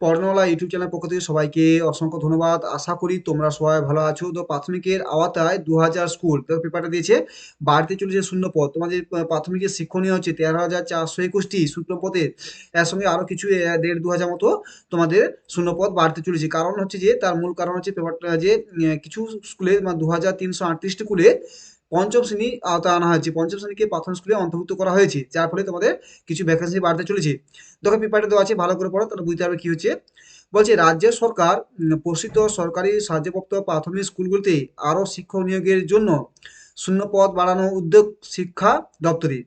পর্ণলা YouTube channel পক্ষ থেকে সবাইকে অসংখ্য ধন্যবাদ। আশা করি তোমরা সবাই ভালো আছো। তো প্রাথমিকের আওতায় দু হাজার স্কুল পেপারটা দিয়েছে, বাড়তে চলেছে শূন্য পদ তোমাদের প্রাথমিকের শিক্ষণীয় হচ্ছে তেরো হাজার চারশো একুশটি শূন্য পদের এর সঙ্গে আরও কিছু দেড় দু হাজার মতো তোমাদের শূন্য পদ বাড়তে চলেছে। কারণ হচ্ছে যে, তার মূল কারণ হচ্ছে পেপারটা যে কিছু স্কুলে দু হাজার তিনশো আটত্রিশটি স্কুলে পঞ্চম শ্রেণি আওতায় আনা হয়েছে। পঞ্চম শ্রেণীকে প্রাথমিক স্কুলে অন্তর্ভুক্ত করা হয়েছে, যার ফলে তোমাদের কিছু ভ্যাকেন্সি বাড়তে চলেছে। দেখো পেপারটা দেওয়া আছে, ভালো করে পড়ো, তাহলে বুঝতে পারবে কি হচ্ছে। বলছে, রাজ্য সরকার পোষিত সরকারি সাহায্যপ্রাপ্ত প্রাথমিক স্কুলগুলিতে আরও শিক্ষক নিয়োগের জন্য শূন্য পদ বাড়ানো উদ্যোগ শিক্ষা দপ্তরে।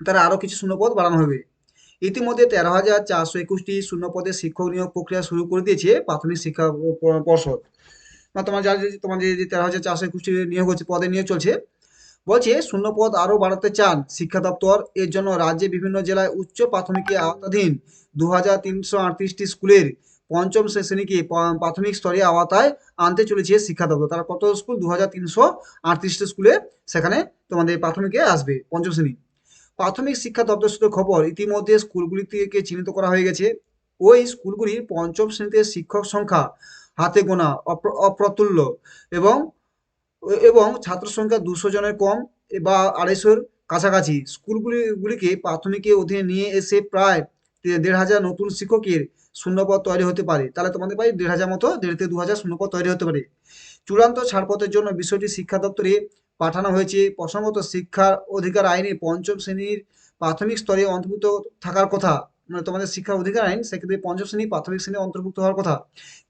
তারা আরও কিছু শূন্য পদ বাড়ানো হবে। ইতিমধ্যে তেরো হাজার চারশো একুশটি শূন্য পদে শিক্ষক নিয়োগ প্রক্রিয়া শুরু করে দিয়েছে প্রাথমিক শিক্ষা পর্ষদ। বা তোমার যে- তোমার যে তেরো হাজার চারশো একুশটি নিয়োগ হচ্ছে, পদে নিয়োগ চলছে। বলছে শূন্য পদ আরও বাড়াতে চান শিক্ষা দপ্তর। এর জন্য রাজ্যে বিভিন্ন জেলায় উচ্চ প্রাথমিকের আওতাধীন দু হাজার তিনশো আটত্রিশটি স্কুলের পঞ্চম শ্রেণীকে প্রাথমিক স্তরে আওতায় আনতে চলেছে শিক্ষা দপ্তর। তারা কত স্কুল? দু হাজার তিনশো আটত্রিশটি স্কুলে সেখানে তোমাদের প্রাথমিকে আসবে, পঞ্চম শ্রেণি। প্রাথমিক শিক্ষা দপ্তর সূত্রে খবর, ইতিমধ্যে স্কুলগুলি থেকে চিহ্নিত করা হয়ে গেছে। ওই স্কুলগুলির পঞ্চম শ্রেণীতে শিক্ষক সংখ্যা হাতে গোনা অপ্র- অপ্রতুল্য এবং এবং ছাত্র সংখ্যা দুশো জনের কম বা আড়াইশোর কাছাকাছি। স্কুলগুলি গুলিকে প্রাথমিকের অধীনে নিয়ে এসে প্রায় দেড় হাজার নতুন শিক্ষকের শূন্যপদ তৈরি হতে পারে। তাহলে তোমাদের প্রায় দেড় হাজার মতো, দেড় থেকে দু হাজার শূন্যপদ তৈরি হতে পারে। চূড়ান্ত ছাড়পত্রের জন্য বিষয়টি শিক্ষা দপ্তরে পাঠানো হয়েছে। প্রসঙ্গত শিক্ষার অধিকার আইনে পঞ্চম শ্রেণির প্রাথমিক স্তরে অন্তর্ভুক্ত থাকার কথা। মানে তোমাদের শিক্ষা অধিকার, আইন, সেক্ষেত্রে পঞ্চম শ্রেণি প্রাথমিক শ্রেণি অন্তর্ভুক্ত হওয়ার কথা।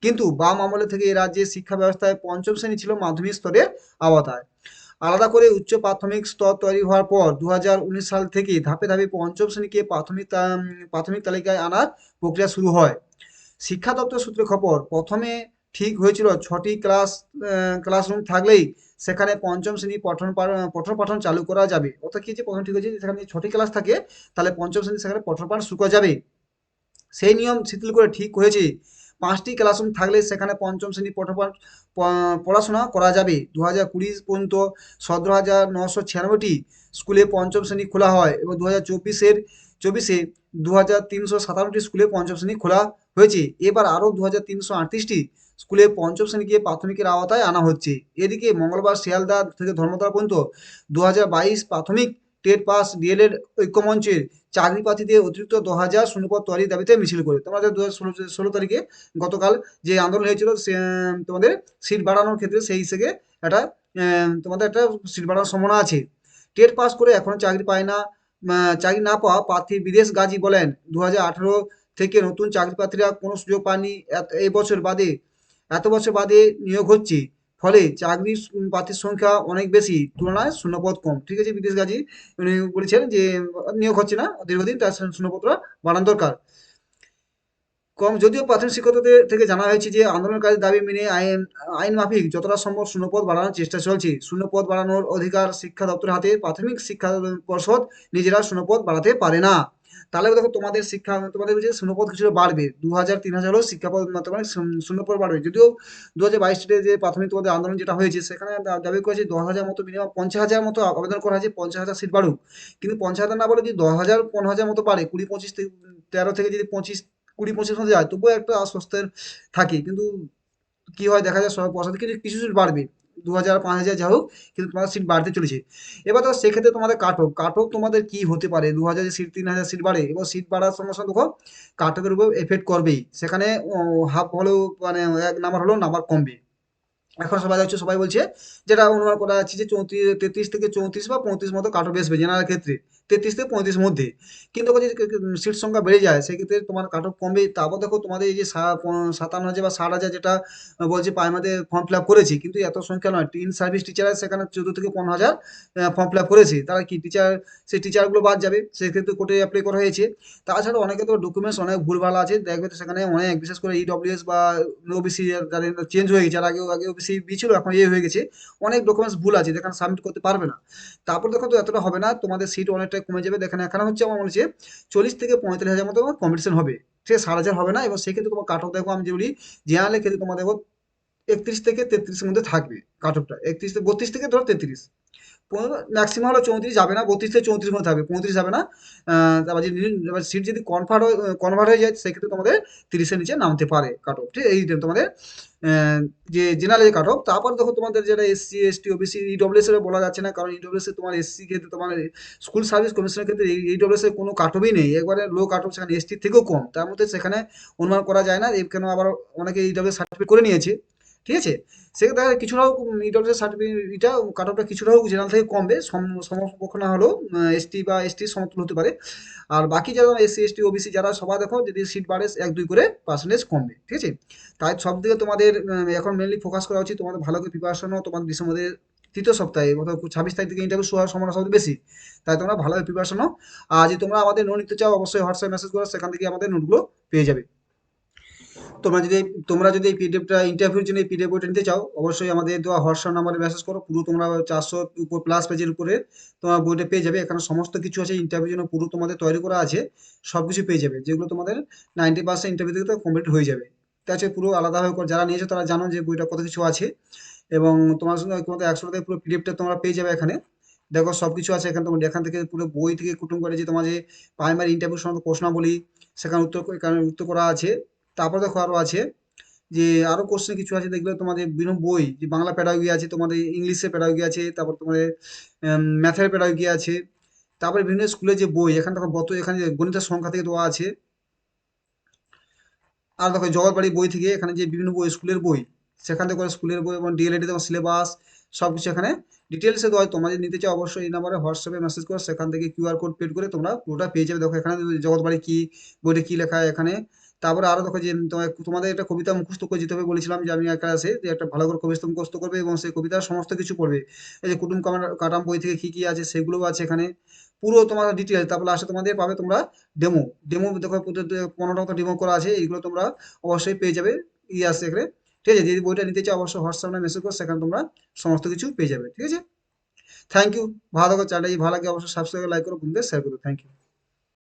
কিন্তু বাম আমলে থেকে এই রাজ্যের শিক্ষা ব্যবস্থায় পঞ্চম শ্রেণি ছিল মাধ্যমিক স্তরের আওতায়। আলাদা করে উচ্চ প্রাথমিক স্তর তৈরি হওয়ার পর দু হাজার উনিশ সাল থেকে ধাপে ধাপে পঞ্চম শ্রেণীকে প্রাথমিক প্রাথমিক তালিকায় আনার প্রক্রিয়া শুরু হয়। শিক্ষা দপ্তর সূত্রে খবর, প্রথমে ঠিক হয়েছিল ছটি ক্লাস ক্লাসরুম থাকলেই সেখানে পঞ্চম শ্রেণি পঠন পঠন পাঠন চালু করা যাবে। অর্থাৎ কি যে প্রথম ঠিক হয়েছে? সেখানে ছটি ক্লাস থাকে, তাহলে পঞ্চম শ্রেণি সেখানে পঠন পাঠন শুরু করা যাবে। সেই নিয়ম শিথিল করে ঠিক হয়েছে। পাঁচটি ক্লাসরুম থাকলে সেখানে পঞ্চম শ্রেণি পঠোপাঠ পড়াশোনা করা যাবে। দু হাজার কুড়ি পর্যন্ত সতেরো হাজার নশো ছিয়ানব্বইটি স্কুলে পঞ্চম শ্রেণি খোলা হয় এবং দু হাজার চব্বিশের, চব্বিশে দু হাজার তিনশো স্কুলে পঞ্চম শ্রেণি খোলা হয়েছে। এবার আরও দু হাজার তিনশো আটত্রিশটি স্কুলে পঞ্চম শ্রেণীকে প্রাথমিকের আওতায় আনা হচ্ছে। এদিকে মঙ্গলবার শিয়ালদা থেকে ধর্মতলা পর্যন্ত দু হাজার বাইশ প্রাথমিক টেট পাস ডিএলএড ঐক্যমঞ্চের চাকরি প্রার্থীদের অতিরিক্ত দু হাজার শূন্যপদ তৈরির দাবিতে মিছিল করে। তোমাদের দু হাজার ষোলো তারিখে গতকাল যে আন্দোলন হয়েছিল তোমাদের সিট বাড়ানোর ক্ষেত্রে সেই হিসেবে একটা তোমাদের একটা সিট বাড়ানোর সম্ভাবনা আছে। টেট পাস করে এখনও চাকরি পায় না। চাকরি না পাওয়া প্রার্থী বিদেশ গাজী বলেন দু হাজার আঠেরো থেকে নতুন চাকরি প্রার্থীরা কোনো সুযোগ পাননি এই বছর বাদে, এত বছর বাদে নিয়োগ হচ্ছে। ফলে চাকরি প্রার্থীর সংখ্যা অনেক বেশি, তুলনায় শূন্যপদ কম। ঠিক আছে, বিদেশ গাজী? উনি বলেছেন যে, নিয়োগ হচ্ছে না, দীর্ঘদিন তার শূন্যপদটা বাড়ানো দরকার। কম, যদিও প্রাথমিক শিক্ষকদের থেকে জানা হয়েছে যে আন্দোলনকারী দাবি মেনে আইন আইন মাফিক যতটা সম্ভব শূন্যপদ বাড়ানোর চেষ্টা চলছে। শূন্যপদ বাড়ানোর অধিকার শিক্ষা দপ্তরের হাতে প্রাথমিক শিক্ষা পর্ষদ নিজেরা শূন্যপদ বাড়াতে পারে না। তাহলে দেখো তোমাদের শিক্ষা, তোমাদের যে শূন্যপদ কিছুটা বাড়বে দু হাজার তিন হাজার হলেও শিক্ষাপদ তোমার শূন্যপদ বাড়বে। যদিও দু হাজার বাইশ যে প্রাথমিক তোমাদের আন্দোলন যেটা হয়েছে, সেখানে দাবি করেছে দশ হাজার মতো মিনিমাম পঞ্চাশ হাজার মতো আবেদন করা হয়েছে, পঞ্চাশ হাজার সিট বাড়ুক। কিন্তু পঞ্চাশ হাজার না বলে যদি দশ হাজার পনেরো হাজার মতো বাড়ে, কুড়ি, পঁচিশ, তেরো থেকে যদি পঁচিশ কুড়ি পঁচিশ মধ্যে যায়, তবুও একটা আশ্বস্তের থাকে। কিন্তু কি হয়, দেখা যায় সব পয়সা কিছু কিছু সিট বাড়বে, দু হাজার, পাঁচ হাজার যা হোক, কিন্তু তোমাদের সিট বাড়তে চলেছে। এবার তো সেক্ষেত্রে তোমাদের কাট অফ তোমাদের কি হতে পারে? দু হাজার সিট তিন হাজার সিট বাড়ে এবং সিট বাড়ার সঙ্গে সঙ্গে দেখো কাট উপর এফেক্ট করবেই। সেখানে হাফ হলেও মানে এক নাম্বার হলেও নাম্বার কমবে। এখন সবাই হচ্ছে সবাই বলছে যেটা অনুমান করা যাচ্ছে যে চৌত্রিশ, তেত্রিশ থেকে চৌত্রিশ বা পঁয়ত্রিশ মতো কাট অফ জেনারেল ক্ষেত্রে, তেত্রিশ থেকে পঁয়ত্রিশ মধ্যে। কিন্তু যদি সিট সংখ্যা বেড়ে যায়, সেক্ষেত্রে তোমার কাট অফ কমবে। তারপর দেখো তোমাদের এই যে সাতান্ন হাজার বা ষাট হাজার যেটা বলছে প্রাইমারিতে ফর্ম ফিল আপ করেছি, কিন্তু এত সংখ্যা নয়। টিন সার্ভিস টিচার সেখানে চোদ্দ থেকে পনেরো হাজার ফর্ম ফিল আপ করেছে। তারা কি টিচার সেই টিচারগুলো বাদ যাবে, সেক্ষেত্রে কোর্টে অ্যাপ্লাই করা হয়েছে। তাছাড়া অনেকে তো ডকুমেন্টস অনেক ভুলভাল আছে, দেখবে সেখানে অনেক, বিশেষ করে ইডব্লিউএস বা ওবিসি যাদের চেঞ্জ হয়ে গেছে আর আগে আগে ওবিসি বি ছিল, এখন এ হয়ে গেছে। অনেক ডকুমেন্টস ভুল আছে, যেখানে সাবমিট করতে পারবে না। তারপর দেখো তো, এতটা হবে না, তোমাদের সিট অনেকটাই কমে যাবে। দেখেন, এখানে হচ্ছে আমার মনে হচ্ছে চল্লিশ থেকে পঁয়তাল্লিশ হাজার মতো কম্পিটিশন হবে। আছে ষাট হাজার হবে না, এবং সেক্ষেত্রে তোমার কাট অফ দেখো, আমি যেগুলি জেনারেলের ক্ষেত্রে তোমার দেখো একত্রিশ থেকে তেত্রিশের মধ্যে থাকবে কাট অফটা একত্রিশ বত্রিশ থেকে ধরো তেত্রিশ। ম্যাক্সিমাম হলো চৌত্রিশ, যাবে না বত্রিশ থেকে চৌত্রিশ মধ্যে থাকবে। পঁয়ত্রিশ যাবে না। তারপর যদি সিট যদি কনভার্ট কনভার্ট হয়ে যায়, সেক্ষেত্রে তোমাদের তিরিশের নিচে নামতে পারে কাট অফ ঠিক? এই তোমাদের যে জেনারেল কাট অফ তারপর দেখো তোমাদের যেটা এসসি এসটি ওবিসি ইডব্লিউএস এর বলা যাচ্ছে না, কারণ ইডব্লিউএস এ তোমার এসসি ক্ষেত্রে তোমার স্কুল সার্ভিস কমিশনের ক্ষেত্রে ইডব্লিউএস এর কোনো কাট অফই নেই। একবারে লো কাট অফ সেখানে এসটির থেকেও কম। তার মধ্যে সেখানে অনুমান করা যায় না, এখানে আবার অনেকে ইডব্লিউএস সার্টিফিকেট করে নিয়েছে। ঠিক আছে? সেক্ষেত্রে দেখা কিছুটা হোক ইডব্লিউএস সার্টিফিকেট এটা কাট অফটা কিছুটা হোক জেনারেল থেকে কমবে, সম- সমপক্ষ না হলেও এসটি বা এসটি সমতুল হতে পারে। আর বাকি যারা এসসি এসটি ওবিসি যারা সবাই দেখো, যদি সিট বাড়ে, এক, দুই করে পার্সেন্টেজ কমবে, ঠিক আছে? তাই সব দিকে তোমাদের এখন মেনলি ফোকাস করা উচিত তোমাদের ভালো করে প্রিপারেশনও তোমাদের ডিসেম্বরের তৃতীয় সপ্তাহে, অর্থাৎ ছাব্বিশ তারিখ থেকে ইন্টারভিউ শুরু হওয়ার সম্ভাবনা সবচেয়ে বেশি। তাই তোমরা ভালোভাবে প্রিপারেশন নাও। আর যদি তোমরা আমাদের নোট নিতে চাও, অবশ্যই হোয়াটসঅ্যাপ মেসেজ করো, সেখান থেকে আমাদের নোটগুলো পেয়ে যাবে। তোমরা যদি তোমরা যদি এই পিডিএফটা ইন্টারভিউর জন্য এই পিডিএফ বইটা নিতে চাও, অবশ্যই আমাদের দেওয়া হোয়াটসঅ্যাপ নাম্বারে মেসেজ করো। পুরো তোমরা চারশো উপর প্লাস পেজের উপরে তোমার বইটা পেয়ে যাবে। এখানে সমস্ত কিছু আছে ইন্টারভিউর জন্য পুরো তোমাদের তৈরি করা আছে সব কিছু পেয়ে যাবে। যেগুলো তোমাদের নাইনটি পার্সেন্ট ইন্টারভিউ থেকে কমপ্লিট হয়ে যাবে। আছে, পুরো আলাদাভাবে যারা নিয়েছো তারা জানো যে বইটা কত কিছু আছে। এবং তোমার সঙ্গে তোমাদের একশো টাকায় পুরো পিডিএফটা তোমরা পেয়ে যাবে এখানে। দেখো সব কিছু আছে এখানে, তোমার এখান থেকে পুরো বই থেকে কুটুম করে যে তোমার যে প্রাইমারি ইন্টারভিউ সমস্ত প্রশ্নাবলী, সেখানে উত্তর, এখানে উত্তর করা আছে। তারপর দেখো আরও আছে যে আরও কোশ্চেন কিছু আছে দেখবে তোমাদের বিভিন্ন বই, যে বাংলা প্যাডাগোজি আছে, তোমাদের ইংলিশে প্যাডাগোজি আছে, তারপর তোমাদের ম্যাথের প্যাডাগোজি আছে, তারপরে বিভিন্ন স্কুলের যে বই, এখানে দেখো গত, এখানে গণিতের সংখ্যা থেকে দেওয়া আছে, আর দেখো জগৎবাড়ি বই থেকে এখানে যে বিভিন্ন বই স্কুলের বই, সেখান থেকে স্কুলের বই, এবং ডিএলএডি তোমার সিলেবাস সব কিছু এখানে ডিটেলসে দেওয়া হয় যদি নিতে চাও অবশ্যই এই নাম্বারে হোয়াটসঅ্যাপে মেসেজ করো, সেখান থেকে কিউআর কোড পেড করে তোমরা পুরোটা পেয়ে যাবে। দেখো এখানে জগৎবাড়ি কি, বইটা কি লেখা এখানে তারপরে আরও দেখো যে তোমাদের একটা কবিতা মুখস্থ করে যেতে হবে, বলেছিলাম যে আমি একটা আছে যে একটা ভালো করে কবিতা মুখস্থ করবে এবং সেই কবিতার সমস্ত কিছু পড়বে। এই যে কুটুম কাটাম বই থেকে কি কি আছে সেগুলোও আছে এখানে। পুরো তোমার ডিটেলস তারপর লাস্টে তোমাদের পাবে তোমরা ডেমো ডেমো দেখো পনেরোটা মতো ডেমো করা আছে, এইগুলো তোমরা অবশ্যই পেয়ে যাবে। ই আসছে এখানে। ঠিক আছে, যদি বইটা নিতে চাও অবশ্যই হোয়াটসঅ্যাপে মেসেজ করো, সেখানে তোমরা সমস্ত কিছু পেয়ে যাবে। ঠিক আছে? থ্যাংক ইউ ভালো থাকো, চ্যানেলটা ভালো লাগে অবশ্যই সাবস্ক্রাইব লাইক করো, বন্ধুদের শেয়ার করো থ্যাংক ইউ